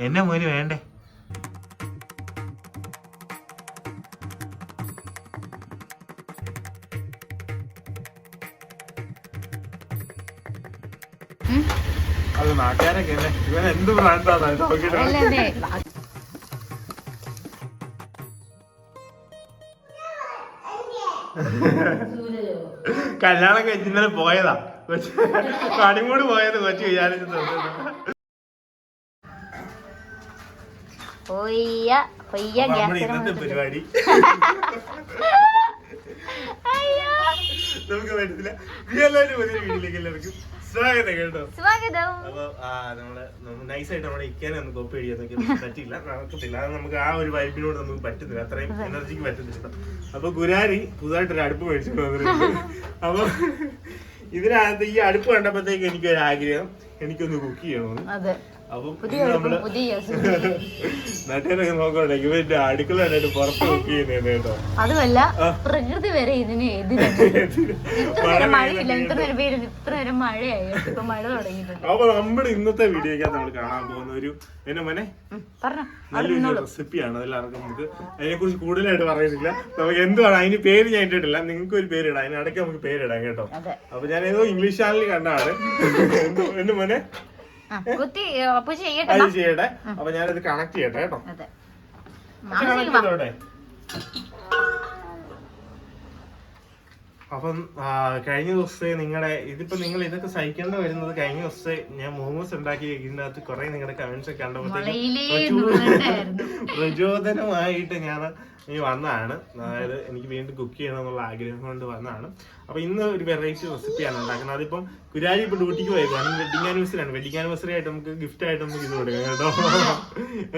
എന്നെ മോന് വേണ്ടേ? അത് നാട്ടുകാരൊക്കെ അല്ലേ ഇവൻ എന്ത് ബ്രാൻഡാണ് നോക്കിയിട്ട് അല്ലേ കല്യാണം കഴിച്ചിന്നലെ പോയതാ. കൊച്ചു കണിമൂട് പോയത് കൊച്ചു വിചാരിച്ചു ഗ്യാസ് പരിപാടി. നമുക്ക് പറ്റത്തില്ല. നീ എല്ലാവരും ഒരു വീട്ടിലേക്ക് എല്ലാവർക്കും സ്വാഗതം കേട്ടോ. സ്വാഗതം. അപ്പൊ ആ നമ്മൾ നൈസായിട്ട് നമ്മുടെ ഇക്കാനെ ഒന്ന് കോപ്പി പറ്റില്ല നടക്കത്തില്ല. അത് നമുക്ക് ആ ഒരു വൈബിനോട് നമുക്ക് പറ്റുന്നില്ല അത്രയും എനർജിക്ക് പറ്റുന്നില്ല അപ്പൊ ഗുരാരി പുതുതായിട്ടൊരു അടുപ്പ് മേടിച്ചിട്ട് വന്നിട്ടുണ്ട്. അപ്പൊ ഇതിനകത്ത് ഈ അടുപ്പ് കണ്ടപ്പോഴത്തേക്ക് എനിക്കൊരു ആഗ്രഹം എനിക്കൊന്ന് കുക്ക് ചെയ്യണമെന്ന്. അപ്പം നമ്മൾ പുതിയ നാട്ടുകാരൊക്കെ നോക്കണ്ടേ? ഇവന്റെ അടുക്കള പുറത്ത് കേട്ടോ. അതുമല്ല പ്രകൃതി വരെ ഇതിന് നേരം മഴയായി. മഴ തുടങ്ങിയിട്ടുണ്ട്. അപ്പൊ നമ്മുടെ ഇന്നത്തെ വീഡിയോക്കകത്ത് നമ്മൾ കാണാൻ പോകുന്ന ഒരു എന്നെ മോനെ? നല്ലൊരു റെസിപ്പിയാണ് അതെല്ലാവർക്കും നമുക്ക് അതിനെ കുറിച്ച് കൂടുതലായിട്ട് പറയുന്നില്ല. നമുക്ക് എന്തുവാണ്? അതിന് പേര് ഞാൻ ഇട്ടിട്ടില്ല. നിങ്ങൾക്ക് ഒരു പേരിടാം അതിനിടയ്ക്ക് നമുക്ക് പേരിടാം കേട്ടോ. അപ്പൊ ഞാൻ ഏതോ ഇംഗ്ലീഷ് ചാനലിൽ കണ്ടാണ് എന്തോ എന്റെ മോനെ? കുത്തി അപ്പൊ ചെയ്യട്ടെ അത് ചെയ്യട്ടെ. അപ്പൊ ഞാനത് കണക്ട് ചെയ്യട്ടെ കേട്ടോ. അതെ. കണക്ട് ചെയ്തോട്ടെ. അപ്പം കഴിഞ്ഞ ദിവസത്തെ നിങ്ങളുടെ ഇതിപ്പോ നിങ്ങൾ ഇതൊക്കെ സഹിക്കേണ്ട വരുന്നത് കഴിഞ്ഞ ദിവസത്തെ ഞാൻ മോമോസ് ഉണ്ടാക്കി ഇതിനകത്ത് കുറെ നിങ്ങളുടെ കമന്റ്സ് ഒക്കെ കണ്ടപ്പോഴത്തേക്കും. പ്രചോദനമായിട്ട് ഞാൻ ഈ വന്നതാണ്. അതായത് എനിക്ക് വീണ്ടും കുക്ക് ചെയ്യണം എന്നുള്ള ആഗ്രഹം കൊണ്ട് വന്നതാണ്. അപ്പൊ ഇന്ന് ഒരു വെറൈറ്റി റെസിപ്പിയാണ് ഉണ്ടാക്കുന്നത്. അതിപ്പം കുരാരി ഇപ്പൊ ഡ്യൂട്ടിക്ക് പോയേക്കാണ് വെഡിങ് ആനിവേഴ്സറി ആണ്. വെഡിങ് ആനിവേഴ്സറി ആയിട്ട് നമുക്ക് ഗിഫ്റ്റ് ആയിട്ട് നമുക്ക് ഇത് കൊടുക്കാം കേട്ടോ.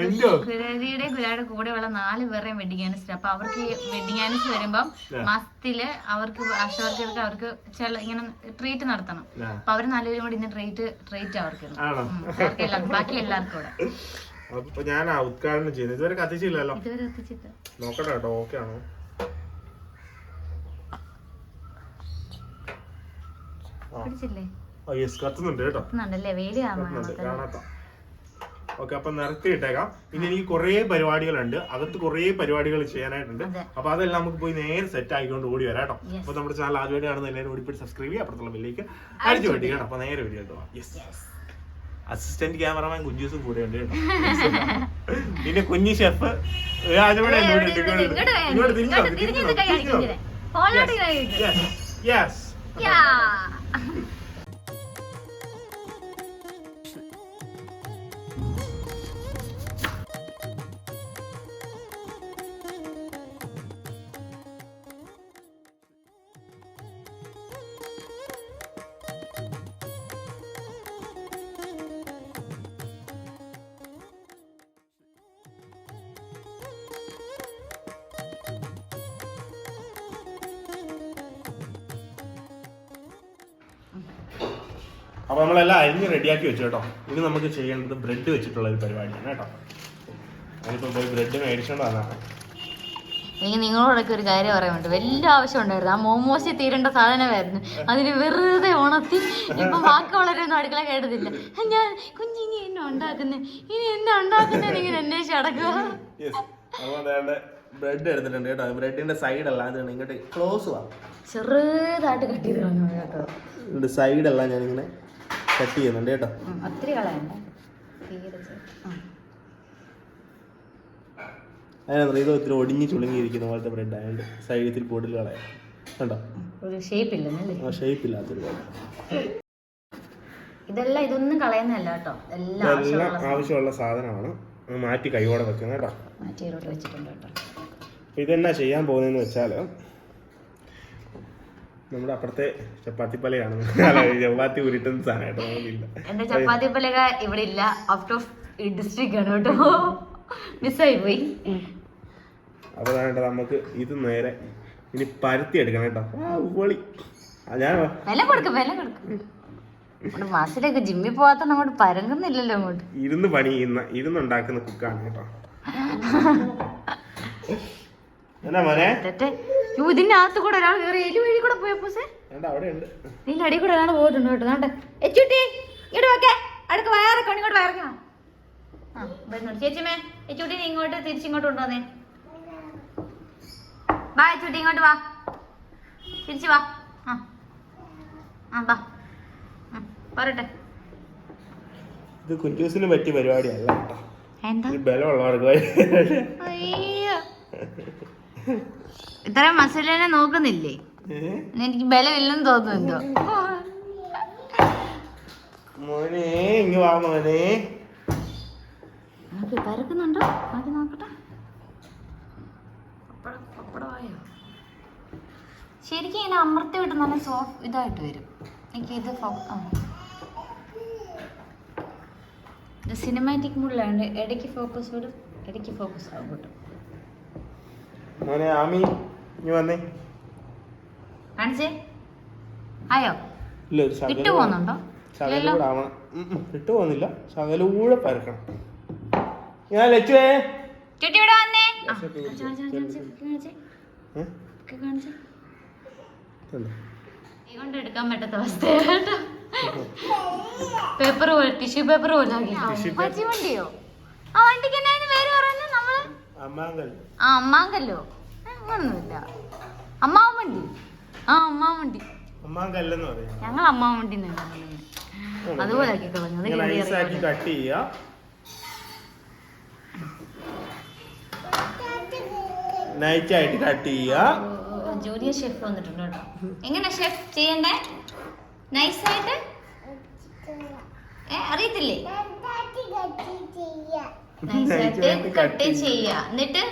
എന്തോ? കുരാരിയുടെ കുരാരുടെ കൂടെയുള്ള നാല് പേരുടെയും വെഡിങ് ആനിവേഴ്സറി അപ്പൊ അവർക്ക് വെഡിങ് ആനിവേഴ്സറി വരുമ്പം മസ്തിൽ അവർക്ക് ആശാവർക്കർക്ക് അവർക്ക് ചില ഇങ്ങനെ ട്രീറ്റ് നടത്തണം. അപ്പൊ അവർ നാലുപേരും കൂടി ഇന്ന് ട്രീറ്റ് ട്രീറ്റ് അവർക്ക്. ബാക്കി എല്ലാവർക്കും കൂടെ. അപ്പൊ ഞാൻ ഉദ്ഘാടനം ചെയ്യുന്നത് ഇതുവരെ കത്തിച്ചില്ലല്ലോ. നോക്കട്ടെ കേട്ടോ ഓക്കെ ആണോ? കത്തുന്നുണ്ട് കേട്ടോ. കാണാത്ത ഓക്കെ അപ്പൊ നിർത്തിയിട്ടേക്കാം. ഇനി എനിക്ക് കുറേ പരിപാടികളുണ്ട്. അകത്ത് കുറേ പരിപാടികൾ ചെയ്യാനായിട്ടുണ്ട്. അപ്പൊ അതെല്ലാം നമുക്ക് പോയി നേരെ സെറ്റ് ആയിക്കൊണ്ട് ഓടി വരാം കേട്ടോ. അപ്പൊ നമ്മുടെ ചാനൽ ആദ്യമായിട്ട് കാണുന്ന എല്ലാവരും ഓടിപ്പിട്ട് സബ്സ്ക്രൈബ് ചെയ്യുക അപ്പുറത്തുള്ള ബില്ലേക്ക് അടിച്ചു വേണ്ടി കേട്ടോ. അപ്പൊ നേരെ വരിക കേട്ടോ യെസ് അസിസ്റ്റന്റ് ക്യാമറമാൻ കുഞ്ചൂസും കൂടെ ഉണ്ട് കേട്ടോ. പിന്നെ കുഞ്ഞി ഷെഫ് രാജവിടെ. ഇങ്ങോട്ട് തിരിഞ്ഞോ തിരിഞ്ഞോ തിരിഞ്ഞ് തിരിഞ്ഞു റെഡിയാക്കി വെച്ചു കേട്ടോ. ഇനി നമുക്ക് ചെയ്യേണ്ടത് ബ്രെഡ് വെച്ചിട്ടുള്ള ഒരു പരിപാടിയാണ് കേട്ടോ. അതിപ്പോ പോയി ബ്രെഡ് മേടിച്ചോണ്ട് വന്നതാണ് എനിക്ക് നിങ്ങളോടൊക്കെ ഒരു കാര്യം പറയാനുണ്ട്. വലിയ ആവശ്യം ഉണ്ടായിരുന്നു. ആ മോമോസി തീരേണ്ട സാധനമായിരുന്നു. അതിന് വെറുതെ ഉണർത്തി ഇപ്പൊ വാക്ക് വളരെയൊന്നും അടുക്കള കേട്ടതില്ല. ഞാൻ കുഞ്ഞിനി എന്നെ ഉണ്ടാക്കുന്നേ? ഇനി എന്നെ ഉണ്ടാക്കുന്നേ ഇങ്ങനെ അന്വേഷിച്ച് അടക്കുക യെസ് അപ്പോൾ അതായത് ബ്രെഡ് എടുത്തിട്ടുണ്ട് കേട്ടോ. ബ്രെഡിന്റെ സൈഡ് അല്ലാതെ ഇങ്ങോട്ട് ക്ലോസ് വാ. ചെറുതായിട്ട് കട്ടി ചെയ്ത് കളഞ്ഞു കേട്ടോ. ഇതിന്റെ സൈഡ് എല്ലാം ഞാനിങ്ങനെ കട്ട് ചെയ്യുന്നുണ്ട് കേട്ടോ. ഒത്തിരി കളയണ്ട. അതിനകത്ത് ഇത് ഒത്തിരി ഒടിഞ്ഞ് ചുളുങ്ങിയിരിക്കുന്ന പോലത്തെ ബ്രെഡ് ആയതുകൊണ്ട് സൈഡിൽ പൊടിൽ കളയാം കണ്ടോ? ഷേപ്പ് ഇല്ലാത്തൊരു ഇതെല്ലാം ഇതൊന്നും കേട്ടോ. എല്ലാം ആവശ്യമുള്ള സാധനമാണ്. മാറ്റി കൈയോടെ വെക്കുന്നത് കേട്ടോ. മാറ്റിയിലോട്ട് വെച്ചിട്ടുണ്ട് കേട്ടോ. ഇതെന്നാ ചെയ്യാൻ പോകുന്നതെന്ന് വെച്ചാൽ നമ്മുടെ അപ്പുറത്തെ ചപ്പാത്തി പലയാണ്. ചപ്പാത്തി ഉരുട്ടുന്ന സാധനമായിട്ട് നമുക്കില്ല. എന്റെ ചപ്പാത്തി പലക ഇവിടെ ഇല്ല. ഔട്ട് ഓഫ് ഡിസ്ട്രിക്ട് ആണ് കേട്ടോ. മിസ്സായി പോയി. അപ്പൊ നമുക്ക് ഇത് നേരെ ഇനി പരത്തി എടുക്കണം കേട്ടോ. ഞാൻ വില കൊടുക്കും വില കൊടുക്കും. മാസത്തിലേക്ക് ജിമ്മിൽ പോവാത്ത അങ്ങോട്ട് പരങ്ങുന്നില്ലല്ലോ അങ്ങോട്ട്. ഇരുന്ന് പണി ചെയ്യുന്ന ഇരുന്നുണ്ടാക്കുന്ന കുക്കാണ് കേട്ടോ. എന്നാ മോനെ? ഇതിന്റെ അകത്ത് കൂടെ ഒരാൾ കയറി എലി വഴി കൂടെ പോയപ്പോ സേ ഇതിന്റെ അടി കൂടെ ഒരാൾ പോയിട്ടുണ്ട് കേട്ടോ. നാട്ടെ. എച്ചുട്ടി ഇങ്ങോട്ട് വെക്കേ അടുക്ക വയറൊക്കെ ഇങ്ങോട്ട് വയറക്കാം ആ വരുന്നുണ്ട് ചേച്ചിമേ നീ ഇങ്ങോട്ട് തിരിച്ചിങ്ങോട്ട് കൊണ്ടുവന്നേ. വാ എച്ചുട്ടി ഇങ്ങോട്ട് വാ. തിരിച്ചു വാ. ആ ആ വാ. പറട്ടെ ഇത് കുഞ്ചൂസിന് പറ്റിയ പരിപാടിയല്ല കേട്ടോ. എന്താ? ബലമുള്ളവർക്ക് അയ്യോ. ഇത്രയും മസിലിനെ നോക്കുന്നില്ലേ? എനിക്ക് ബലമില്ലെന്ന് തോന്നുന്നുണ്ടോ? മോനെ ഇങ്ങ് വാ മോനെ. നോക്കി പരക്കുന്നുണ്ടോ നോക്കി നോക്കട്ടെ. ശരിക്കും ഇങ്ങനെ അമർത്തി വിട്ട് നല്ല സോഫ്റ്റ് ഇതായിട്ട് വരും. എനിക്ക് ഇത് ഇത് സിനിമാറ്റിക് മുകളിലാണ് ഇടയ്ക്ക് ഫോക്കസ് വിടും ഇടയ്ക്ക് ഫോക്കസ് ആവും കേട്ടോ. മോനെ ആമി ഇങ്ങ് വന്നേ. കാണിച്ചേ ആയോ? ഇല്ല ഒരു ശകലം പോകുന്നുണ്ടോ? ശകലം ഇല്ലല്ലോ. കൂടെ ആവണം. വിട്ടു പോകുന്നില്ല. ശകലം കൂടെ പരക്കണം. ഞാൻ ലച്ചുവേ. ചുട്ടി ഇവിടെ വന്നേ. ആ, കാണിച്ചേ, കാണിച്ചേ, കാണിച്ചേ, കാണിച്ചേ, ഏ? കാണിച്ചേ. ഇതുണ്ടോ? കൈ കൊണ്ട് എടുക്കാൻ പറ്റാത്ത അവസ്ഥയാണ് കേട്ടോ പേപ്പർ പോലെ ടിഷ്യൂ പേപ്പർ പോലെ ആക്കി. വണ്ടിയോ? ആ വണ്ടിക്ക് പേര് പറഞ്ഞു നമ്മൾ അമ്മാങ്കൽ ആ അമ്മാങ്കല്ലോ? അങ്ങനൊന്നുമില്ല. അമ്മാവണ്ടി ആ അമ്മാവണ്ടി ഞങ്ങൾ അമ്മാവണ്ടി അതുപോലെ ആക്കി കളഞ്ഞു ഇറങ്ങി കട്ട് ചെയ്യുക നൈറ്റായിട്ട് കട്ട് ചെയ്യുക ജൂനിയർ ഷെഫ് വന്നിട്ടുണ്ട് കേട്ടോ. എങ്ങനെ ഷെഫ് ചെയ്യണ്ടേ? നൈസായിട്ട്? അറിയത്തില്ലേ? നൈസായിട്ട് നൈസായിട്ട് കട്ട് ചെയ്യുക. എന്നിട്ട്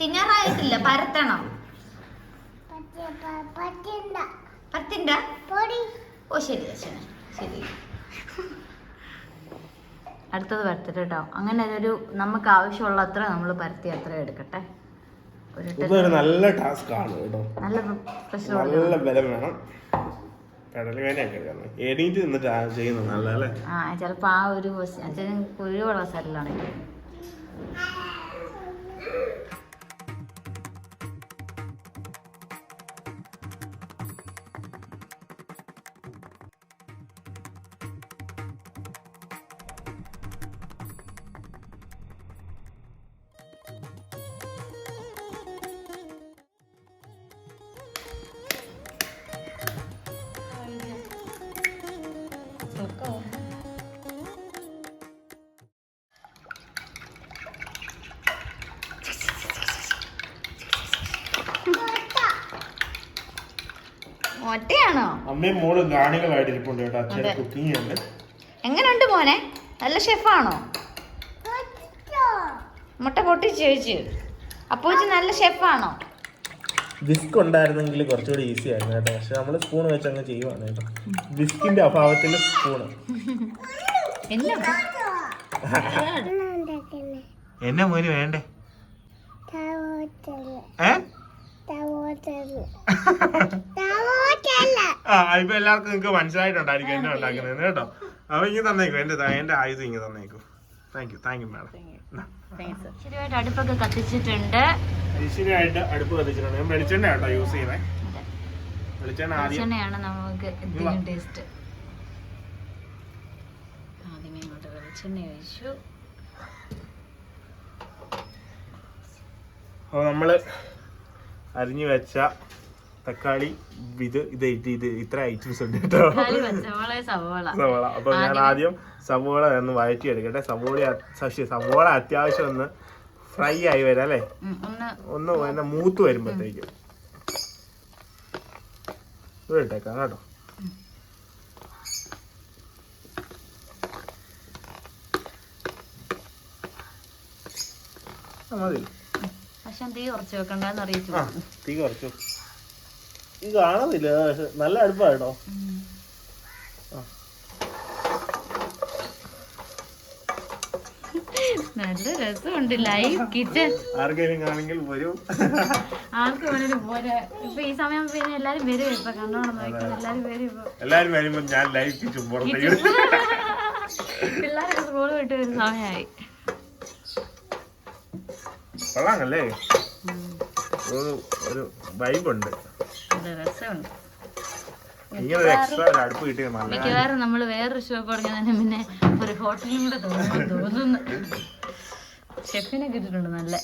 തിന്നാറായിട്ടില്ല. പരത്തണം. പരത്തിണ്ട? ഓ ശരി ശരി ശരി. അടുത്തത് പരത്തട്ടെ കേട്ടോ. അങ്ങനെ ഒരു നമുക്ക് ആവശ്യമുള്ള അത്ര നമ്മൾ പരത്തി അത്ര എടുക്കട്ടെ. ഒരു നല്ല ടാസ്ക് ആണ് കേട്ടോ. നല്ല പ്രശ്നം നല്ല ബലം വേണം. നിന്നിട്ട് ആ ചിലപ്പോൾ ഒരു അച്ഛൻ സ്ഥലമാണെങ്കിൽ അമ്മയും മോളും ഗാണികളായിട്ടിരിപ്പുണ്ട് കേട്ടോ. അച്ഛൻ കുക്കിംഗ് ഉണ്ട് എങ്ങനെയുണ്ട് മോനെ? നല്ല ഷെഫാണോ? മുട്ട പൊട്ടിച്ച് ചോദിച്ചു. അപ്പൂച്ചി നല്ല ഷെഫാണോ? വിസ്ക് ഉണ്ടായിരുന്നെങ്കിൽ കുറച്ചുകൂടി ഈസി ആയിരുന്നു കേട്ടോ. പക്ഷെ നമ്മൾ സ്പൂൺ വെച്ച് അങ്ങ് ചെയ്യുവാണ് കേട്ടോ. വിസ്കിന്റെ അഭാവത്തിൽ സ്പൂണ് എന്നെ എന്നാ മോന് വേണ്ടേ? ഏ? ആ ഇപ്പൊ എല്ലാവർക്കും നിങ്ങൾക്ക് മനസ്സിലായിട്ടുണ്ടായിരിക്കും എന്നെ ഉണ്ടാക്കുന്നത് കേട്ടോ. അപ്പൊ ഇങ്ങനെ തന്നേക്കും എന്റെ എന്റെ ആയുധം ഇങ്ങനെ തന്നേക്കും. Thank you thank you madam ശരിയായിട്ട് അടുപ്പൊക്കെ കത്തിച്ചിട്ടുണ്ട്. ഐശ്വര്യമായിട്ട് അടുപ്പ് കത്തിച്ചിട്ടുണ്ട്. ഞാൻ വെളിച്ചെണ്ണ കേട്ടോ യൂസ് ചെയ്യണേ വെളിച്ചെണ്ണ വെളിച്ചെണ്ണയാണ് നമുക്ക് എന്തെങ്കിലും ടേസ്റ്റ് ആദ്യമേ ഇങ്ങോട്ട് വെളിച്ചെണ്ണ ഒഴിച്ചു. അപ്പോൾ നമ്മൾ അരിഞ്ഞു വെച്ച തക്കാളി ഇത് ഇത് ഇത് ഇത് ഇത്ര ഐറ്റംസ് ഉണ്ട് കേട്ടോ. സവോള അപ്പൊ ഞാൻ ആദ്യം സവോള ഒന്ന് വഴറ്റി എടുക്കട്ടെ സവോള സശി സവോള അത്യാവശ്യം ഒന്ന് ഫ്രൈ ആയി വരാം അല്ലേ? ഒന്ന് എന്നെ മൂത്ത് വരുമ്പോഴത്തേക്കും. ഇവിടെ ഇട്ടേക്കാം കേട്ടോ. മതി. പക്ഷെ തീ കുറച്ച് വെക്കണ്ടെന്ന് അറിയിച്ചു. തീ കുറച്ചു ഇത് കാണുന്നില്ല നല്ല അടുപ്പായിട്ടോ? നല്ല രസമുണ്ട് ലൈവ് കിച്ചൺ. ആർക്കെങ്കിലും ആണെങ്കിൽ വരൂ. ആർക്കും വേണേലും പോരാ ഇപ്പൊ ഈ സമയം പിന്നെ എല്ലാരും വരും ഇപ്പൊ കണ്ടോണം എല്ലാരും വരും ഇപ്പൊ. എല്ലാരും വരുമ്പോ ഞാൻ ലൈവ് കിച്ചും പുറത്തേക്ക് പിള്ളേരൊക്കെ സ്കൂൾ വിട്ട് വരുന്ന സമയമായി കൊള്ളാമല്ലേ ഒരു ഒരു വൈബുണ്ട് നല്ല രസമുണ്ട്. മിക്കവാറും നമ്മൾ വേറൊരു ഷോപ്പ് തുടങ്ങിയതിന് പിന്നെ ഒരു ഹോട്ടലും കൂടെ തോന്നുന്നു തോന്നുന്നു. ഷെഫിനെ കിട്ടിയിട്ടുണ്ട് നല്ല.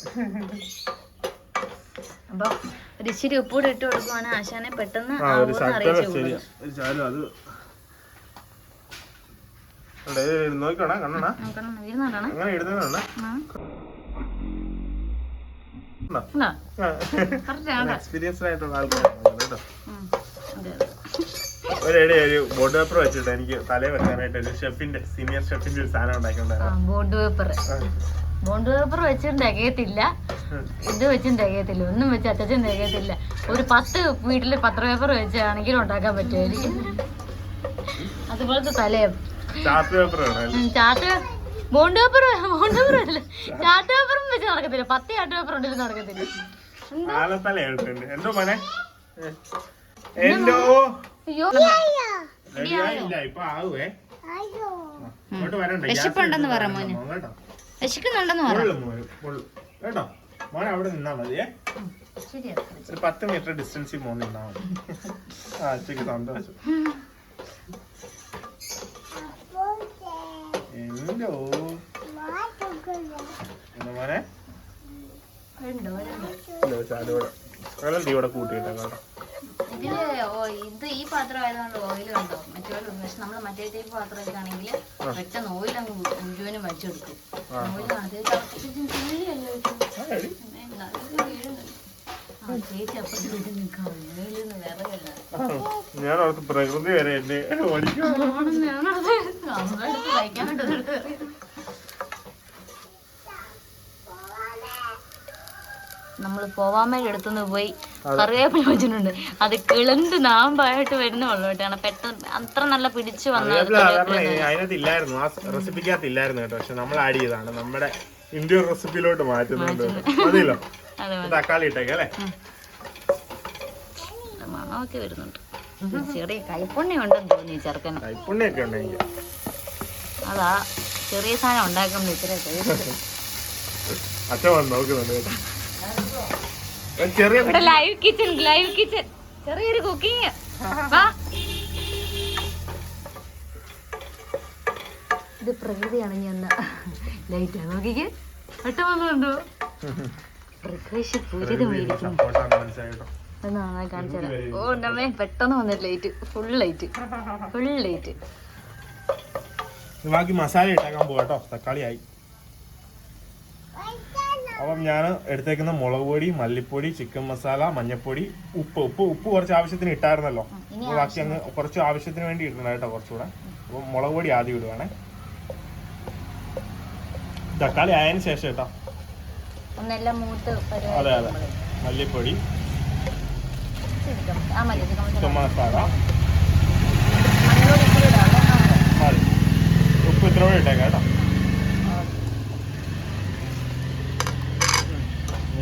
അപ്പൊ ഒരു ഇച്ചിരി ഉപ്പൂടെ ഇട്ട് കൊടുക്കുവാണ് ആശാനെ പെട്ടെന്ന് അറിയിച്ചു നോക്കണം നോക്കണേ. കണ്ണണ നോക്കണം ഇരുന്നാണ് അങ്ങനെ എക്സ്പീരിയൻസ്ഡ് ആയിട്ടുള്ള ആൾക്കാരാണ് കേട്ടോ. ഒരിടെ ഒരു ബോർഡ് പേപ്പർ വെച്ചിട്ട് എനിക്ക് തലേ വെക്കാനായിട്ട് ഒരു ഷെഫിന്റെ സീനിയർ ഷെഫിന്റെ ഒരു സാധനം ആ ബോർഡ് പേപ്പർ. ബോണ്ട് പേപ്പർ വെച്ചും തികയത്തില്ല. ഇത് വെച്ചും തികയത്തില്ല. ഒന്നും വെച്ച് അച്ഛൻ തികയത്തില്ല. ഒരു പത്ത് വീട്ടിൽ പത്ര പേപ്പർ വെച്ചാണെങ്കിലും ഉണ്ടാക്കാൻ പറ്റുമായിരിക്കും. അതുപോലത്തെ തലയും. Chart paper chart bond paper bond paper അല്ല ചാർട്ട് പേപ്പറും വെച്ച് നടക്കത്തില്ല. പത്ത് ചാർട്ട് പേപ്പർ ഉണ്ടെങ്കിൽ നടക്കത്തില്ല. ആലത്തല എടുത്തുണ്ട് എന്തോ മോനെ. എന്തോ അയ്യോ. ഇപ്പൊ ആവുവേ. വിശപ്പുണ്ടെന്ന് പറ മോന്. വിശക്കുന്നുണ്ടെന്ന് പറ. പൊള്ളും മോനെ പൊള്ളും കേട്ടോ? മോനെ അവിടെ നിന്നാ മതിയേ. ശരിയാ. ഒരു പത്ത് മീറ്റർ ഡിസ്റ്റൻസിൽ മോൻ നിന്നാ മതി. ആ അച്ഛക്ക് സന്തോഷം. എന്തോ എന്താ മോനെ? ഇല്ല, വെള്ളം ഇവിടെ കൂട്ടിയിട്ടാ ഇതിൽ ഇത് ഈ പാത്രം ആയതുകൊണ്ട് ഓയിൽ കണ്ടോ? മറ്റേ പക്ഷെ നമ്മൾ മറ്റേ ടൈപ്പ് പാത്രമൊക്കെ ആണെങ്കിൽ പെട്ടെന്ന് ഓയിൽ അങ്ങ് മുഴുവനും വലിച്ചെടുക്കും. ഓയിൽ അത് തിളപ്പിച്ചും ഞാൻ അവർക്ക് പ്രകൃതി വരെ എന്നെ നമ്മൾ പോവാൻ വയ്ക്കാനായിട്ട് എടുത്തുനിന്ന് നമ്മൾ പോയി കറിവേപ്പില വെച്ചിട്ടുണ്ട്. അത് കിളന്ത് നാമ്പായിട്ട് വരുന്ന വെള്ളമായിട്ടാണ്. പെട്ടെന്ന് അത്ര നല്ല പിടിച്ചു വന്നത് അറിയാപ്പില്ല സാധാരണ അതിനകത്ത് ഇല്ലായിരുന്നു ആ കേട്ടോ. പക്ഷെ നമ്മൾ ആഡ് ചെയ്തതാണ്. നമ്മുടെ ഇന്ത്യൻ റെസിപ്പിയിലോട്ട് മാറ്റുന്നുണ്ട്. മതിയല്ലോ? തക്കാളി ഇട്ടേക്ക് അല്ലേ? മണമൊക്കെ വരുന്നുണ്ട്. ചെറിയ കൈപ്പുണ്യം ഉണ്ടെന്ന് തോന്നി ചെറുക്കൻ കൈപ്പുണ്യൊക്കെ ഉണ്ടെങ്കിൽ. അതാ ചെറിയ സാധനം ഉണ്ടാക്കുമ്പോൾ ഇത്ര അച്ഛൻ വന്ന് നോക്കുന്നുണ്ട് ചെറിയ ലൈവ് കിച്ചൺ ലൈവ് കിച്ചൺ ചെറിയൊരു കുക്കിംഗ് ഇത് പ്രകൃതിയാണ് ഞാൻ ലൈറ്റ് നോക്കിക്ക്. പെട്ടെന്ന് വന്നുണ്ടോ പ്രകാശ പൂരിതമായിരിക്കും ഒന്ന് നന്നായി കാണിച്ചു തരാം. ഓ നമ്മെ പെട്ടെന്ന് വന്ന light full light full light ബാക്കി മസാല ഇട്ടാക്കാൻ പോകട്ടോ തക്കാളിയായി. അപ്പം ഞാൻ എടുത്തേക്കുന്ന മുളക് പൊടി മല്ലിപ്പൊടി ചിക്കൻ മസാല മഞ്ഞപ്പൊടി ഉപ്പ്. ഉപ്പ് ഉപ്പ് കുറച്ച് ആവശ്യത്തിന് ഇട്ടായിരുന്നല്ലോ. ബാക്കി അങ്ങ് കുറച്ച് ആവശ്യത്തിന് വേണ്ടി ഇടണം കേട്ടോ കുറച്ചുകൂടെ. അപ്പം മുളക് പൊടി ആദ്യം ഇടുവാണേ. തക്കാളി ആയതിനു ശേഷം കേട്ടോ. ഒന്നെല്ലാം മൂത്ത് അതെ അതെ. മല്ലിപ്പൊടി. മസാല? മതി. ഉപ്പ് ഇത്ര കൂടെ ഇട്ടേക്കാം കേട്ടോ.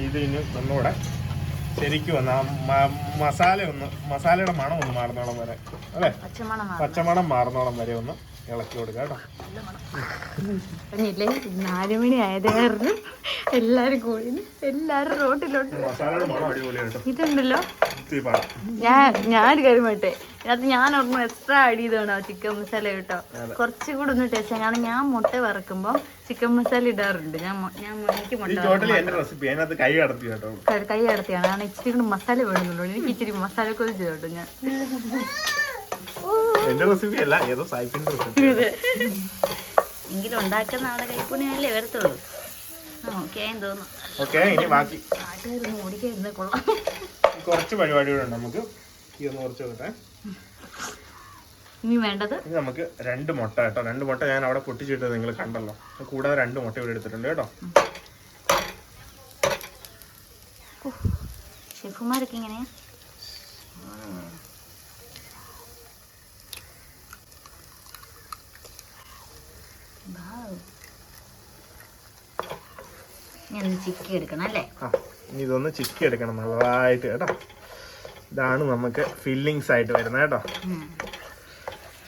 ഇത് ഇനി ഒന്നുകൂടെ ശരിക്കും ഒന്ന് ആ മസാല ഒന്ന് മസാലയുടെ മണം ഒന്ന് മാറുന്നോളം വരെ. അല്ലേ? പച്ചമണം മാറുന്നോളം വരെ ഒന്ന് ഇളക്കി കൊടുക്കുക കേട്ടോ. നാല് മണി ആയത് കാരണം എല്ലാരും കൂടി എല്ലാരും റോട്ടിലോട്ട് ഇതുണ്ടല്ലോ. ഞാൻ ഞാൻ പറ്റേ അത് ഞാൻ ഓർമ്മ എക്സ്ട്രാ ആഡ് ചെയ്തോണോ ചിക്കൻ മസാല കേട്ടോ. കുറച്ചുകൂടെ ഒന്ന് ടേസ്റ്റ് കാരണം ഞാൻ മുട്ട വറക്കുമ്പോൾ ചിക്കൻ മസാല ഇടാറുണ്ട്. ഞാൻ ഞാൻ എനിക്ക് മുട്ട കൈ കടത്തിയാണ് കാരണം ഇച്ചിരി കൂടെ മസാല വേണമെന്നുള്ളൂ എനിക്ക് ഇച്ചിരി മസാല കൊതിച്ചു കേട്ടോ ഞാൻ. എന്റെ റെസിപ്പി അല്ല ഏതോ സായിപ്പിന്റെ റെസിപ്പി. എങ്കിലും ഉണ്ടാക്കുന്ന ആളെ കൈപ്പുണ്യല്ലേ വരത്തുള്ളൂ. ആ ഓക്കെ ആയെന്ന് തോന്നുന്നു. ഓക്കെ ഇനി ബാക്കി. നാട്ടുകാരൊന്നും ഓടിക്കായിരുന്ന കൊള്ളാം. കുറച്ച് പരിപാടികളുണ്ട് നമുക്ക്. ഇതൊന്ന് കുറച്ച് വിട്ടെ ഇനി വേണ്ടത്? ഇനി നമുക്ക് രണ്ട് മുട്ട കേട്ടോ. രണ്ട് മുട്ട ഞാൻ അവിടെ പൊട്ടിച്ചിട്ട് നിങ്ങൾ കണ്ടല്ലോ. കൂടാതെ രണ്ട് മുട്ട ഇവിടെ എടുത്തിട്ടുണ്ട് കേട്ടോ. ഷെഫുമാരൊക്കെ ഇങ്ങനെയാ Wow. ഇനി ഒന്ന് ചിക്കി എടുക്കണം അല്ലേ? ഇനി ഇതൊന്ന് ചിക്കി എടുക്കണം നല്ലതായിട്ട് കേട്ടോ. ഇതാണ് നമുക്ക് ഫില്ലിങ്സ് ആയിട്ട് വരുന്നത് കേട്ടോ.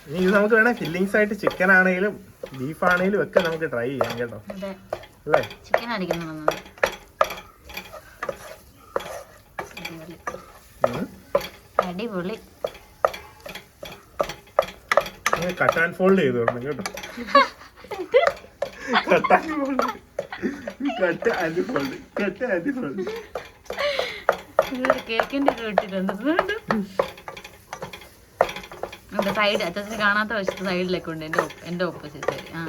ഇനി ഇത് നമുക്ക് വേണേ ഫില്ലിങ്സ് ആയിട്ട് ചിക്കൻ ആണെങ്കിലും ബീഫ് ആണെങ്കിലും ഒക്കെ നമുക്ക് ട്രൈ ചെയ്യാം കേട്ടോ. അല്ലേ? ചിക്കൻ അടിപൊളി. കട്ട് ആൻഡ് ഫോൾഡ് ചെയ്ത് കേട്ടോ. കട്ട് കട്ട് കേക്കിന്റെ സൈഡ് അച്ഛന് കാണാത്ത വശത്ത് സൈഡിലൊക്കെ ഉണ്ട്. എന്റെ എന്റെ ഓപ്പോസിറ്റ് ആ.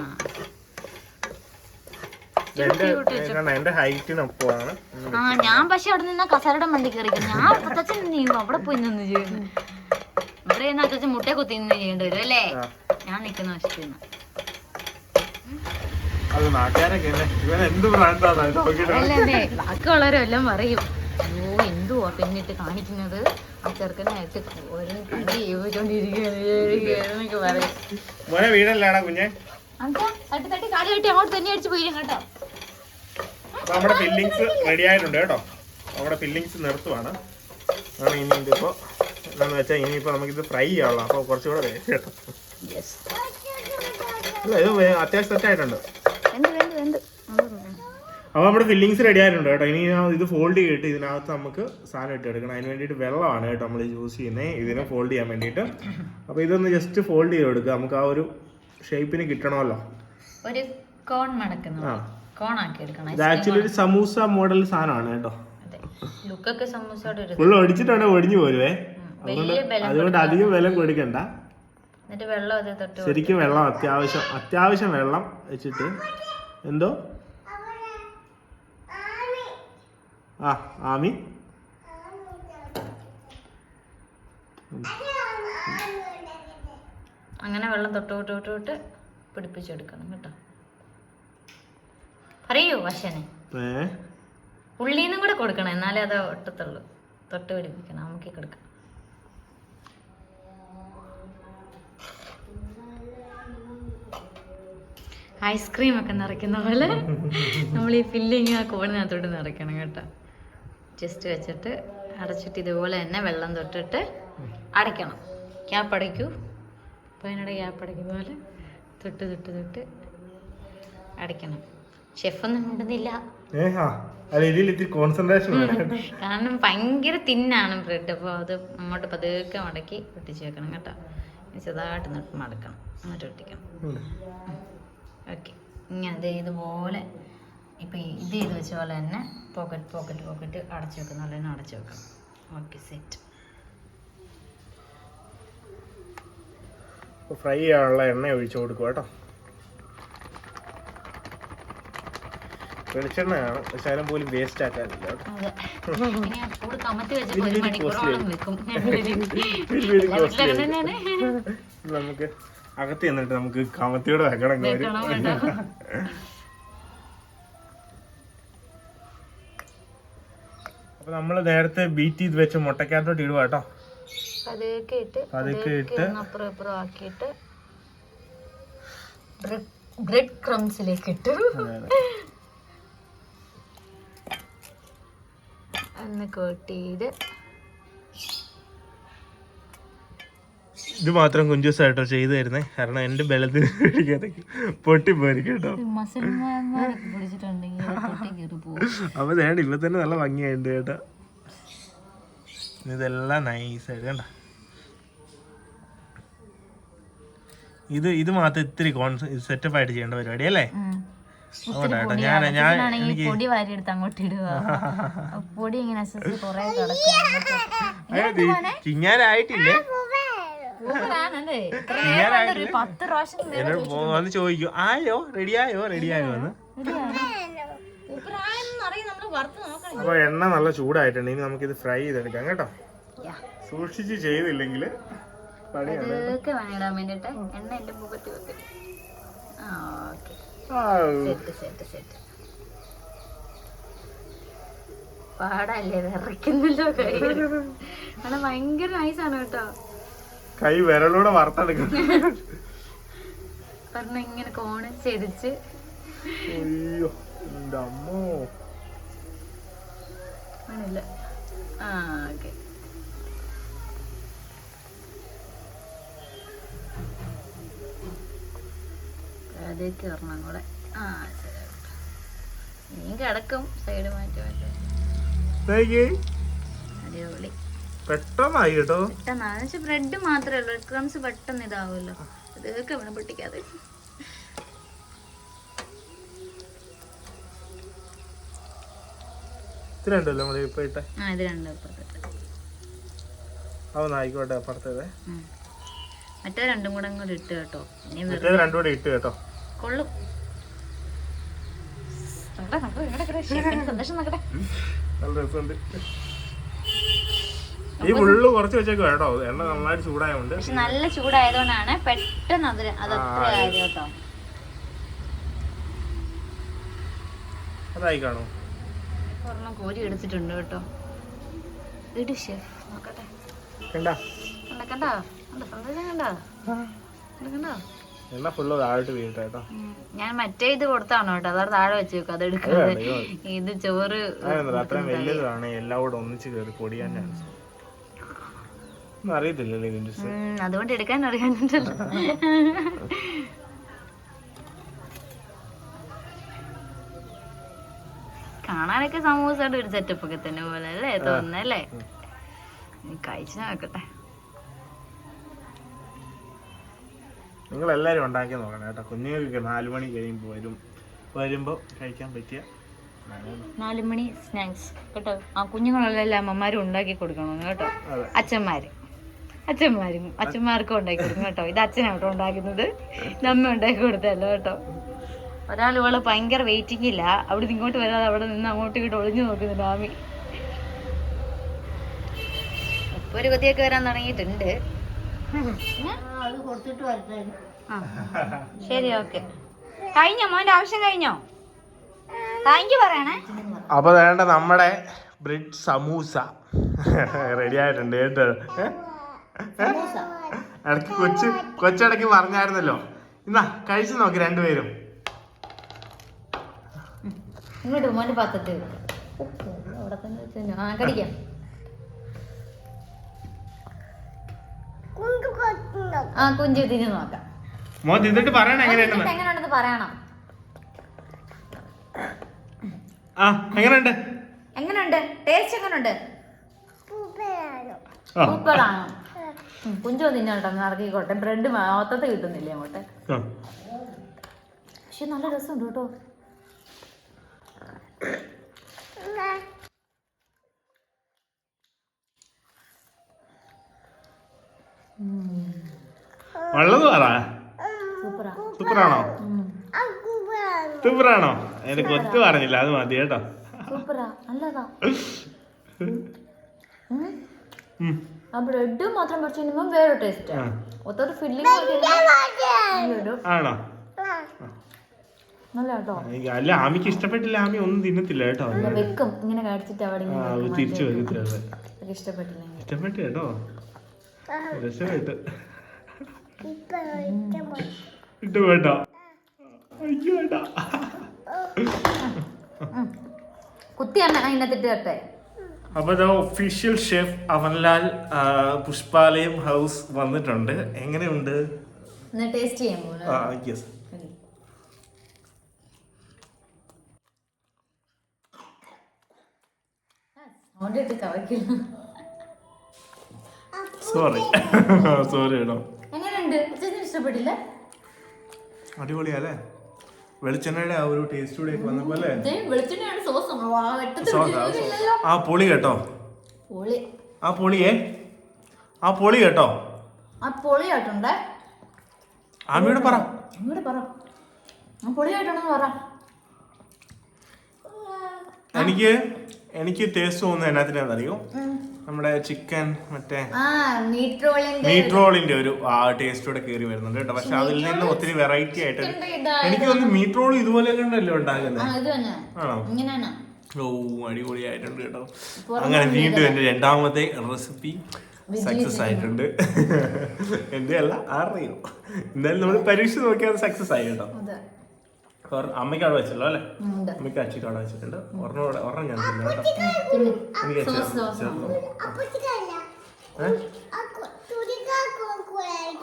എന്റെ ഹൈറ്റിനൊപ്പമാണ് ആ ഞാൻ പക്ഷെ അവിടെ നിന്ന് കസരയുടെ മണ്ടി കയറി ഞാൻ അപ്പത്തച്ഛൻ നീ അവിടെ പോയി നിന്ന് ചെയ്യുന്നു. ഇവിടെ നിന്ന് അച്ഛൻ മുട്ടയെ കുത്തി നിന്ന് ചെയ്യേണ്ടി വരും അല്ലേ? ഞാൻ നിൽക്കുന്ന വശത്ത് നിന്ന്. അത് നാട്ടുകാരൊക്കെ അല്ലേ ഇവൻ എന്ത് ബ്രാൻഡാണ് നോക്കിയിട്ട് അതല്ലേ ബാക്കിയുള്ളവരും എല്ലാം പറയും. അയ്യോ എന്തുവാ പിന്നിട്ട് കാണിക്കുന്നത്? ആ ചെറുക്കനായിട്ട് ജീവിച്ചോണ്ടിരിക്കുന്നൊക്കെ പറയും. മോനെ കുഞ്ഞെ? അച്ഛാ തട്ടി തട്ടി കാലി കെട്ടി അങ്ങോട്ട് തന്നെ അടിച്ചു പോയി കേട്ടോ. നമ്മുടെ ഫില്ലിങ്സ് റെഡി ആയിട്ടുണ്ട് കേട്ടോ. നമ്മുടെ ഫില്ലിങ്സ് നിർത്തുവാണ്. ആണ് ഇനി ഇതിപ്പോ എന്താന്ന് വെച്ചാൽ ഇനിയിപ്പോ നമുക്കിത് ഫ്രൈ ചെയ്യാനുള്ള അപ്പൊ കുറച്ചുകൂടെ കേട്ടോ. അല്ല ഇത് അത്യാവശ്യം സെറ്റ് അപ്പോൾ നമ്മുടെ ഫില്ലിങ്സ് റെഡി ആയിട്ടുണ്ട് കേട്ടോ. ഇനി ഇത് ഫോൾഡ് ചെയ്തിട്ട് ഇതിനകത്ത് നമുക്ക് സാധനം ഇട്ട് എടുക്കണം. അതിന് വേണ്ടിയിട്ട് വെള്ളമാണ് കേട്ടോ നമ്മൾ യൂസ് ചെയ്യുന്നത് ഇതിനെ ഫോൾഡ് ചെയ്യാൻ വേണ്ടിട്ട് അപ്പോൾ ഇതൊന്ന് ജസ്റ്റ് ഫോൾഡ് ചെയ്ത് കൊടുക്കുക. നമുക്ക് ആ ഒരു ഷേപ്പിന് കിട്ടണമല്ലോ. ഒരു കോൺ മടക്കുന്നു. ആ. കോൺ ആക്കി എടുക്കണം. ഇത് ആക്ച്വലി ഒരു സമൂസ മോഡൽ സാധനമാണ് കേട്ടോ. അതെ. ലുക്കൊക്കെ സമൂസയോടെ ഒരു ഫുള്ള് ഒടിച്ചിട്ടാണ് ഒടിഞ്ഞു പോരുവേ. അതുകൊണ്ട് അതുകൊണ്ട് അധികം വില കൊടുക്കണ്ട. എന്നിട്ട് വെള്ളം അത് തൊട്ട് ശരിക്കും വെള്ളം അത്യാവശ്യം അത്യാവശ്യം വെള്ളം വെച്ചിട്ട് എന്തോ? ആ ആമി. അങ്ങനെ വെള്ളം തൊട്ട് തൊട്ട് തൊട്ട് തൊട്ട് പിടിപ്പിച്ചെടുക്കണം കേട്ടോ. അറിയോ വശനെ. ഉള്ളിന്നും കൂടെ കൊടുക്കണം എന്നാലേ അത് ഒട്ടത്തുള്ളൂ. തൊട്ട് പിടിപ്പിക്കണം നമുക്ക് കൊടുക്കാം. ഐസ്ക്രീം ഒക്കെ നിറയ്ക്കുന്ന പോലെ. നമ്മൾ ഈ ഫില്ലിങ് ആ കോണിനകത്തോട്ട് നിറയ്ക്കണം കേട്ടോ. ജസ്റ്റ് വെച്ചിട്ട് അടച്ചിട്ട് ഇതുപോലെ തന്നെ വെള്ളം തൊട്ടിട്ട് അടയ്ക്കണം. ക്യാപ്പ് അടയ്ക്കൂ. അപ്പോൾ അതിനിടെ ക്യാപ്പ് അടയ്ക്കുന്ന പോലെ തൊട്ട് തൊട്ട് തൊട്ട് അടയ്ക്കണം. ഷെഫൊന്നും കോൺസെൻട്രേഷൻ കാരണം ഭയങ്കര തിന്നാണ് ബ്രെഡ് അപ്പോൾ അത് അങ്ങോട്ട് പതുക്കെ മടക്കി ഒട്ടിച്ച് വെക്കണം കേട്ടോ. ചെറുതായിട്ട് മടക്കണം. എന്നിട്ട് ഒട്ടിക്കണം. ഓക്കെ ഇങ്ങനെ ദേ ഇതുപോലെ ഇപ്പം ഇത് ചെയ്ത് വെച്ച പോലെ തന്നെ പോക്കറ്റ് പോക്കറ്റ് പോക്കറ്റ് അടച്ചു വെക്കുന്ന പോലെ തന്നെ അടച്ചു വെക്കാം ഓക്കെ സെറ്റ് ഫ്രൈ ചെയ്യാനുള്ള എണ്ണ ഒഴിച്ചു കൊടുക്കുക കേട്ടോ. വെളിച്ചെണ്ണയാണ്. ശകലം പോലും വേസ്റ്റ് ആക്കാനില്ല. നമുക്ക് അകത്ത് ചെന്നിട്ട് നമുക്ക് കമത്തിയോടെ വെക്കണം കേട്ടോ അപ്പൊ നമ്മൾ നേരത്തെ ബീറ്റ് ചെയ്ത് വെച്ച മുട്ടക്കകത്തോട്ട് ഇടുക കേട്ടോ. പതുക്കെ ഇട്ട് ആക്കിയിട്ട് ബ്രെഡ് ക്രംസിലേക്ക് ഇട്ട്. ഒന്ന് കോട്ട് ചെയ്ത് ഇത് മാത്രം കുഞ്ചൂസായിട്ടോ ചെയ്തു തരുന്നേ കാരണം എന്റെ ബലത്തിന് പിടിക്കാതൊക്കെ പൊട്ടിപ്പോയിരിക്കും കേട്ടോ. അപ്പൊ ഞാൻ ഇപ്പൊ തന്നെ നല്ല ഭംഗിയായിട്ട് കേട്ടോ. ഇതെല്ലാം നൈസായിട്ട് കണ്ട. ഇത് ഇത് മാത്രം ഇത്തിരി സെറ്റപ്പ് ആയിട്ട് ചെയ്യേണ്ട പരിപാടി അല്ലേ? അതുകൊണ്ടാട്ടോ ഞാൻ ഞാൻ പൊടി അങ്ങോട്ട് ഇടുക. പൊടി ഇങ്ങനെ ചിങ്ങാനായിട്ടില്ലേ വന്ന് ചോദിക്കും. ആയോ? റെഡിയായോ? റെഡിയായോ എന്ന്. അപ്പൊ എണ്ണ നല്ല ചൂടായിട്ടുണ്ട്. ഇനി നമുക്കിത് ഫ്രൈ ചെയ്തെടുക്കാം കേട്ടോ. സൂക്ഷിച്ച് ചെയ്തില്ലെങ്കിൽ പാടല്ലേ വിറയ്ക്കുന്നല്ലോ കൈ അവിടെ ഭയങ്കര നൈസാണ് കേട്ടോ. കൈ വിരലൂടെ വറുത്തെടുക്കണം പറഞ്ഞ ഇങ്ങനെ കോണ് ചെരിച്ച്. അയ്യോ എന്റെ അമ്മോ. ആണില്ല? ആ ഓക്കെ. അതൊക്കെ ഒരെണ്ണം കൂടെ. ആ ശരി നീ കിടക്കും. സൈഡ് മാറ്റി മാറ്റി. അടിപൊളി. പെട്ടെന്നായി കേട്ടോ പെട്ടെന്ന് പക്ഷെ ബ്രെഡ് മാത്രമേ ഉള്ളൂ ബ്രെഡ് ക്രംസ് പെട്ടെന്ന് ഇതാവുമല്ലോ. ഇതൊക്കെ വേണം പൊട്ടിക്കാതെ. ഇത്ര ഉണ്ടല്ലോ നമ്മൾ ഇപ്പൊ ഇട്ടെ? ആ ഇത് രണ്ടും അതൊന്ന് ആയിക്കോട്ടെ അപ്പുറത്തേത്. മറ്റേ രണ്ടും കൂടെ അങ്ങോട്ട് ഇട്ട് കേട്ടോ. മറ്റേത് രണ്ടും കൂടെ ഇട്ട് കേട്ടോ. കൊള്ളും. നല്ല രസമുണ്ട്. ഈ ഉള്ളു കുറച്ച് വെച്ചേക്ക് കേട്ടോ. എണ്ണ നന്നായിട്ട് ചൂടായതുകൊണ്ട് പക്ഷെ നല്ല ചൂടായതുകൊണ്ടാണ് പെട്ടെന്ന് അതിന് അത് അത്ര ആയത് കേട്ടോ. അതായി കാണോ. ഒരെണ്ണം കോരി എടുത്തിട്ടുണ്ട് കേട്ടോ. ഇട് ഷെഫ് നോക്കട്ടെ. കണ്ടാ? കണ്ട കണ്ടോ? കണ്ടോ സന്തോഷം കണ്ടോ? കണ്ടോ, കണ്ടോ? എണ്ണ ഫുള്ള് താഴോട്ട് വീണിട്ട് കേട്ടോ. ഞാൻ മറ്റേ ഇത് കൊടുത്താണോ കേട്ടോ. അതാണ് താഴെ വെച്ച് വെക്കും അത് എടുക്കാതെ ഇത് ചോറ് അത്രയും വലിയതാണ് എല്ലാം കൂടെ ഒന്നിച്ച് കേറി പൊടിയാൻ ചാൻസ് അറിയത്തില്ലല്ലോ ഇതിന്റെ അതുകൊണ്ട് എടുക്കാൻ അറിയാനുണ്ടല്ലോ കാണാനൊക്കെ സമൂസയുടെ ഒരു സെറ്റപ്പ് ഒക്കെ തന്നെ പോലെ അല്ലേ? തോന്നല്ലേ കഴിച്ചു നോക്കട്ടെ. നിങ്ങൾ എല്ലാരും ഉണ്ടാക്കി നോക്കണം കേട്ടോ. കുഞ്ഞുങ്ങൾക്ക് നാലു മണി കഴിയുമ്പോൾ വരും. വരുമ്പോ കഴിക്കാൻ പറ്റിയ നാലുമണി സ്നാക്സ്. കേട്ടോ? ആ കുഞ്ഞുങ്ങളെല്ലാം അമ്മമാരും ഉണ്ടാക്കി കൊടുക്കണം കേട്ടോ. അച്ഛന്മാര്. അച്ഛന്മാരും അച്ഛന്മാർക്കും ഉണ്ടാക്കി കൊടുക്കും കേട്ടോ. ഇത് അച്ഛനാട്ടോ ഉണ്ടാക്കുന്നത്. നമ്മ ഉണ്ടാക്കി കൊടുത്തല്ലോ കേട്ടോ. ഒരാൾ ഇവൾ ഭയങ്കര വെയിറ്റിംഗ് ഇല്ല. അവിടെ ഇങ്ങോട്ട് വരാതെ അവിടെ നിന്ന് അങ്ങോട്ട് ഇങ്ങോട്ട് ഒളിഞ്ഞു നോക്കുന്നു ഡാമി ഇപ്പൊ ഒരു ഗതിയൊക്കെ വരാൻ തുടങ്ങിയിട്ടുണ്ട്. ആ ശരി ഓക്കെ കഴിഞ്ഞോ? മോന്റെ ആവശ്യം കഴിഞ്ഞോ? താങ്ക് യു പറയണേ. അപ്പൊ വേണ്ട നമ്മുടെ ബ്രെഡ് സമൂസ. റെഡി ആയിട്ടുണ്ട് കേട്ടോ? ഇടയ്ക്ക് കൊച്ച് കൊച്ചിടയ്ക്ക് പറഞ്ഞായിരുന്നല്ലോ. എന്നാ കഴിച്ചു നോക്ക് രണ്ടുപേരും. ഇങ്ങോട്ട് മോന്റെ പാത്രത്തിൽ അവിടെ തന്നെ വെച്ചു ആ കടിക്കാം. ആ കുഞ്ചു നോക്കാം. മോൻ തിന്നിട്ട് പറയണ എങ്ങനെയുണ്ടെന്ന് എങ്ങനെയുണ്ടെന്ന് പറയണം. ആ എങ്ങനെയുണ്ട്? എങ്ങനെയുണ്ട്? ടേസ്റ്റ് എങ്ങനെയുണ്ട്. സൂപ്പറാണ് കുഞ്ചു തിന്നോട്ടെ നടക്കിക്കോട്ടെ ബ്രെഡ് മൊത്തത്തിൽ കിട്ടുന്നില്ലേ അങ്ങോട്ട്. പക്ഷെ നല്ല രസമുണ്ട് കേട്ടോ. ഉള്ളത് പറ സൂപ്പറാ. സൂപ്പറാണോ? സൂപ്പറാണോ? എന്റെ കൊത്ത് പറഞ്ഞില്ല അത് മതി കേട്ടോ. സൂപ്പറാ. നല്ലതാ. ആ ബ്രെഡ് മാത്രം പറിച്ചു കഴിയുമ്പോൾ വേറെ ടേസ്റ്റ്. ഒത്തൊരു ഫില്ലിംഗ് ആണോ? നല്ല കേട്ടോ. അല്ല ആമിക്ക് ഇഷ്ടപ്പെട്ടില്ല. ആമി ഒന്നും തിന്നത്തില്ല കേട്ടോ. വെക്കും. ഇങ്ങനെ കാണിച്ചിട്ട് അവിടെ. തിരിച്ചു വരത്തില്ല ഇഷ്ടപ്പെട്ടില്ലെങ്കിൽ. ഇഷ്ടപ്പെട്ടു കേട്ടോ. രസമായിട്ട്. ഇഷ്ടപ്പെട്ടോ അയ്യോ ഏട്ടാ കുത്തി അണ്ണ അതിനകത്തിട്ട് കേട്ടെ അപ്പൊ ഒഫീഷ്യൽ ഷെഫ് അവൻലാൽ പുഷ്പാലയം ഹൗസ് വന്നിട്ടുണ്ട്. എങ്ങനെയുണ്ട്? ടേസ്റ്റ് ചെയ്യാൻ ആ യെസ് സോറി സോറി കേട്ടോ എങ്ങനെയുണ്ട്? ഇഷ്ടപ്പെട്ടില്ല? അടിപൊളിയല്ലേ വെളിച്ചെണ്ണയുടെ ആ ഒരു ടേസ്റ്റ് കൂടെ വന്നപ്പോ അല്ലേ? വെളിച്ചെണ്ണയാണ് സോസ് ആ, പൊളി കേട്ടോ. പൊളി. ആ പൊളിയേ ആ പൊളി കേട്ടോ. ആ ആമിയോട് പറ. ഇങ്ങോട്ട് പറ. പൊളിയായിട്ടുണ്ടെന്ന് പറ. എനിക്ക് എനിക്ക് ടേസ്റ്റ് തോന്നുന്നത് എന്നാത്തിനാന്ന് അറിയോ നമ്മുടെ ചിക്കൻ മറ്റേ മീറ്റ് റോളിന്റെ ഒരു ടേസ്റ്റോടെ ടേസ്റ്റ് കൂടെ കയറി വരുന്നുണ്ട് കേട്ടോ. പക്ഷെ അതിൽ നിന്ന് ഒത്തിരി വെറൈറ്റി ആയിട്ട് എനിക്ക് തോന്നുന്നു മീറ്റ് റോൾ ഇതുപോലെ കണ്ടല്ലോ ഉണ്ടാകുന്നത് ആണോ? ഓ അടിപൊളിയായിട്ടുണ്ട് കേട്ടോ. അങ്ങനെ വീണ്ടും എന്റെ രണ്ടാമത്തെ റെസിപ്പി സക്സസ് ആയിട്ടുണ്ട്. എന്റെ അല്ല അറിയോ? എന്തായാലും നമ്മൾ പരീക്ഷ നോക്കിയാൽ സക്സസ് ആയി കേട്ടോ. അമ്മയ്ക്ക് അവിടെ വെച്ചല്ലോ അല്ലേ? അമ്മയ്ക്ക് അച്ഛക്ക് അവിടെ വെച്ചിട്ടുണ്ട്. ഒരെണ്ണം ഞാൻ തിന്നു കേട്ടോ എനിക്ക് ചേർന്നു.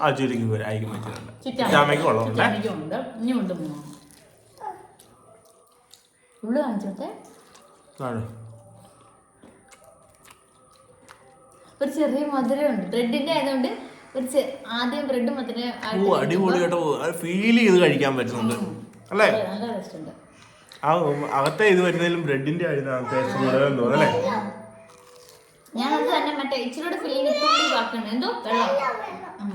ആ ചുരുക്കി അയക്കും വെച്ചിട്ടുണ്ട്. ഉള്ളു കാണിച്ചോട്ടെ ആണ്. ഒരു ചെറിയ മധുരമുണ്ട്. ബ്രെഡിന്റെ ആയതുകൊണ്ട് ഒരു ആദ്യം ബ്രെഡ് ഓ അടിപൊളി കേട്ടോ ഫീൽ ചെയ്ത് കഴിക്കാൻ പറ്റുന്നുണ്ട്. അല്ലേ? ആ അകത്തെ ഇത് വരുന്നതിലും ബ്രെഡിന്റെ ആയിരുന്നു ടേസ്റ്റ് കൂടുതലെന്ന് തോന്നുന്നു അല്ലേ? തന്നെ മറ്റേ എന്തോ വെള്ളം. അമ്മ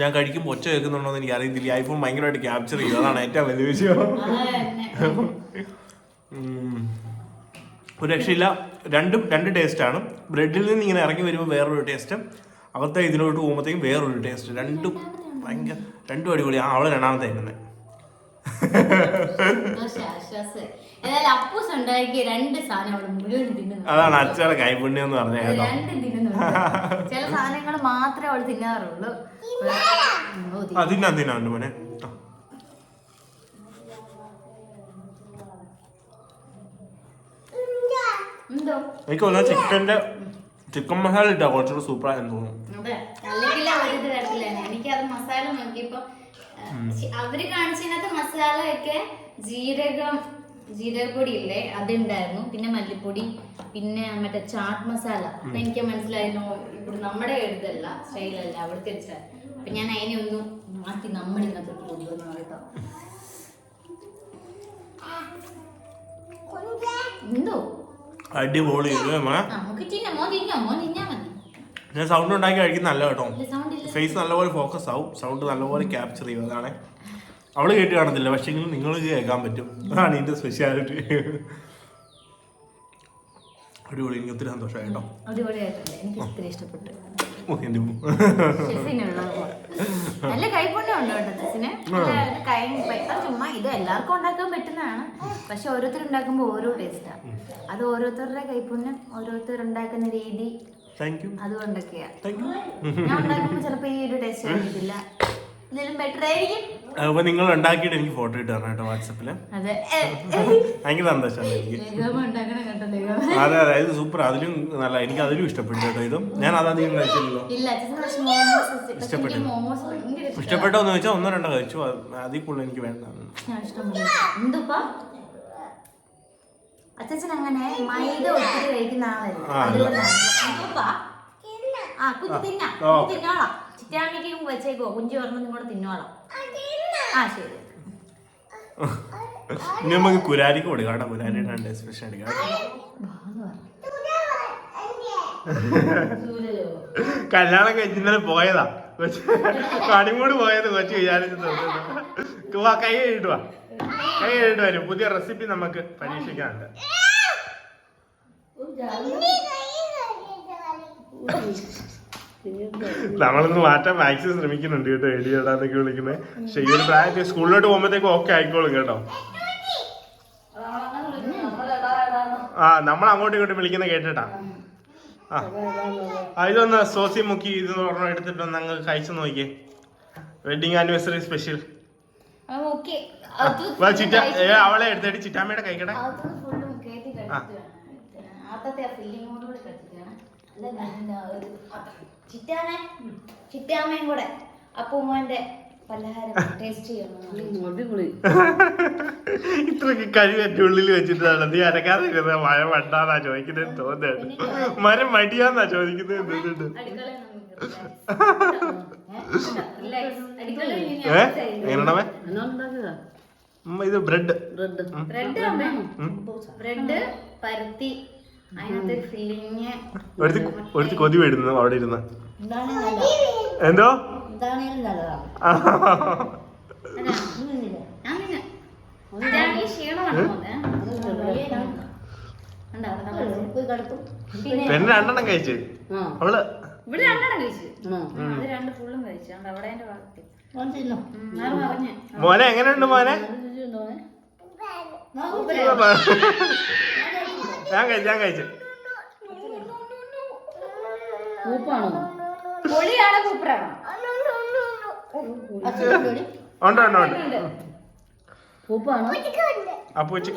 ഞാൻ കഴിക്കുമ്പോൾ ഒച്ച കേൾക്കുന്നുണ്ടോ എന്ന് എനിക്ക് അറിയത്തില്ല ഐഫോൺ ഭയങ്കരമായിട്ട് ക്യാപ്ചർ ചെയ്യും അതാണ് ഏറ്റവും വലിയ വിഷയം. ഒരു രക്ഷയില്ല. രണ്ടും രണ്ട് ടേസ്റ്റാണ് ബ്രെഡിൽ നിന്ന് ഇങ്ങനെ ഇറങ്ങി വരുമ്പോൾ വേറൊരു ടേസ്റ്റ് അകത്തെ ഇതിലോട്ട് പോകുമ്പോഴത്തേക്കും വേറൊരു ടേസ്റ്റ് രണ്ടും ഭയങ്കര രണ്ടും അടിപൊളി. ആ അവൾ രണ്ടാമത്തെ തിന്നുന്നു. അതാണ് അച്ഛയുടെ കൈപുണ്യം എന്ന് പറഞ്ഞ കേട്ടോ. ചില സാധനങ്ങൾ മാത്രമേ അവൾ തിന്നാറുള്ളൂ. ഉം, തിന്നാ മോനെ. എനിക്ക് തോന്നുന്നു ചിക്കന്റെ ചിക്കൻ മസാല ഇട്ടാ കുറച്ചുകൂടെ സൂപ്പർ ആയെന്ന് തോന്നുന്നു. അതെ അല്ലെങ്കിൽ മസാല നോക്കിയപ്പോ അവർ കാണിച്ചതിനകത്ത് മസാല ഒക്കെ ജീരകം ജീരകപ്പൊടി ഇല്ലേ അതുണ്ടായിരുന്നു. പിന്നെ മല്ലിപ്പൊടി പിന്നെ മറ്റേ ചാട്ട് മസാല. അപ്പൊ എനിക്ക് മനസ്സിലായിരുന്നു ഇവിടെ നമ്മുടെ എഴുതല്ല സ്റ്റൈലല്ല അവിടെ തിരിച്ചാൽ. അപ്പൊ ഞാൻ അതിനെ ഒന്ന് മാറ്റി നമ്മുടെ ഇന്നത്തെ കൊണ്ടുവന്നു. അടിപൊളി ഞാൻ സൗണ്ട് ഉണ്ടാക്കി കഴിക്കുന്ന നല്ല കേട്ടോ. ഫേസ് നല്ലപോലെ ഫോക്കസ് ആവും. സൗണ്ട് നല്ലപോലെ ക്യാപ്ചർ ചെയ്യും അതാണ്. അവൾ കേട്ട് കാണത്തില്ല പക്ഷെ നിങ്ങൾ കേൾക്കാൻ പറ്റും. അതാണ് ഇതിന്റെ സ്പെഷ്യാലിറ്റി അടിപൊളി എനിക്ക് ഒത്തിരി സന്തോഷമായി കേട്ടോ. അടിപൊളിയായിട്ടുണ്ട്. എനിക്ക് ഒത്തിരി ഇഷ്ടപ്പെട്ടു. ഉമ്മ. നല്ല കൈപ്പുണ്യം ഉണ്ട് കേട്ടോ നല്ല കൈ ചുമ്മാ ഇത് എല്ലാവർക്കും ഉണ്ടാക്കാൻ പറ്റുന്നതാണ്. പക്ഷെ ഓരോരുത്തർ ഉണ്ടാക്കുമ്പോൾ ഓരോ ടേസ്റ്റാ അത് ഓരോരുത്തരുടെ കൈപ്പുണ്യം ഓരോരുത്തർ ഉണ്ടാക്കുന്ന രീതി അതുകൊണ്ടൊക്കെയാ. ഞാൻ ഉണ്ടാക്കുമ്പോൾ ചിലപ്പോൾ ഈ ഒരു ടേസ്റ്റ് ആയിരിക്കില്ല ഇതിലും ബെറ്റർ ആയിരിക്കും. അപ്പൊ നിങ്ങൾ ഉണ്ടാക്കിയിട്ട് എനിക്ക് ഫോട്ടോ ഇട്ട് തരണം കേട്ടോ വാട്സപ്പിൽ അതെ. ഭയങ്കര സന്തോഷമാണ് എനിക്ക്. അതെ അതെ. ഇത് സൂപ്പർ അതിലും നല്ല എനിക്ക് അതിലും ഇഷ്ടപ്പെട്ടു കേട്ടോ ഇതും. ഞാൻ കഴിച്ചില്ലല്ലോ. അച്ഛൻ പക്ഷെ മോമോസ് ഇഷ്ടപ്പെട്ടു. ഇഷ്ടപ്പെട്ടോ എന്ന് വെച്ചാൽ ഒന്നോ രണ്ടോ കഴിച്ചു. അത് അതിൽ കൂടുതൽ എനിക്ക് വേണ്ട. അച്ഛൻ അങ്ങനെ മൈദ ഒത്തിരി കഴിക്കുന്ന ആളായിരുന്നു ആ, അതെ. കുഞ്ഞു തിന്നാ. തിന്നോളാം. ചിറ്റാമിക്കും വെച്ചേക്കോ കുഞ്ചു പറഞ്ഞു നിങ്ങളോട് തിന്നോളാം. ആ ശരി ഇനി നമുക്ക് കുരാരിക്ക് കൊടുക്കാം കേട്ടോ. കുരാരിയുടെ രണ്ട് എടുക്കാം കല്യാണം കഴിച്ചിന്നലെ പോയതാ. കൊച്ചു കണിമൂട് പോയത് കൊച്ചു വിചാരിച്ചു വാ കൈ കഴുകിട്ട് വാ. കൈ കഴുകിട്ട് വരും. പുതിയ റെസിപ്പി നമുക്ക് പരീക്ഷിക്കാനുണ്ട്. നമ്മളൊന്ന് മാറ്റാൻ മാക്സിമം ശ്രമിക്കുന്നുണ്ട് കേട്ടോ എടിയടാന്നൊക്കെ വിളിക്കുന്നത് പക്ഷെ ഈ ഒരു പ്രായത്തിൽ സ്കൂളിലോട്ട് പോകുമ്പോഴത്തേക്കും ഓക്കെ ആയിക്കോളും കേട്ടോ. ആ നമ്മൾ അങ്ങോട്ടും ഇങ്ങോട്ടും വിളിക്കുന്ന കേട്ടിട്ടാ. ആ. ആ ഇതൊന്ന് സോസി മുക്കി ഇത് പറഞ്ഞ എടുത്തിട്ട് ഒന്ന് അങ്ങ് കഴിച്ചു നോക്കിയേ. വെഡിങ് ആനിവേഴ്സറി സ്പെഷ്യൽ അവളെ എടുത്തിട്ട് ചിറ്റാമ്മയുടെ കഴിക്കട്ടെ. ഫുള്ളും ചിറ്റാമേ? ചിറ്റാമ്മയും കൂടെ. അപ്പൂമ്മന്റെ പലഹാരം ടേസ്റ്റ് ചെയ്യണം അടിപൊളി. ഇത്രക്ക് കഴിവ് എന്റെ ഉള്ളിൽ വെച്ചിട്ടാണ്. നീ അരക്കാതെ ഇരുന്ന മഴ വണ്ടാന്നാ ചോദിക്കുന്നത് തോന്നുന്നത്. മരം മടിയാന്നാ ചോദിക്കുന്നത് എന്നാ ഉണ്ടാക്കിയതാ ഇത് ബ്രെഡ്. ബ്രെഡ്. ബ്രെഡ് അമ്മ. ബ്രെഡ് പരത്തി അതിനകത്ത് ഒരു കൊതി വരുന്നു അവിടെ ഇരുന്ന്. എന്തോ? പിന്നെ പെണ്ണ് രണ്ടെണ്ണം കഴിച്ച്. അവൾ ഇവിടെ രണ്ടെണ്ണം കഴിച്ചു. അത് രണ്ട് ഫുള്ളും കഴിച്ചു. അവിടെ ഭാഗത്ത്. മോനെ എങ്ങനെയുണ്ട് മോനെ? ഞാൻ കഴിച്ചു ഞാൻ കഴിച്ചു.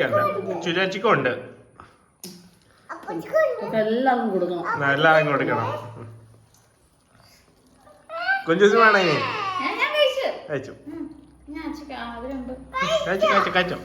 ഉണ്ട് ചുരാച്ചിക്കും ഉണ്ട്. എല്ലാവർക്കും കൊടുക്കണം. എല്ലാവരും കൊടുക്കണം. കൊഞ്ചു ദിവസം വേണേ കഴിച്ചു. കഴിച്ചു കഴിച്ചു കഴിച്ചോ.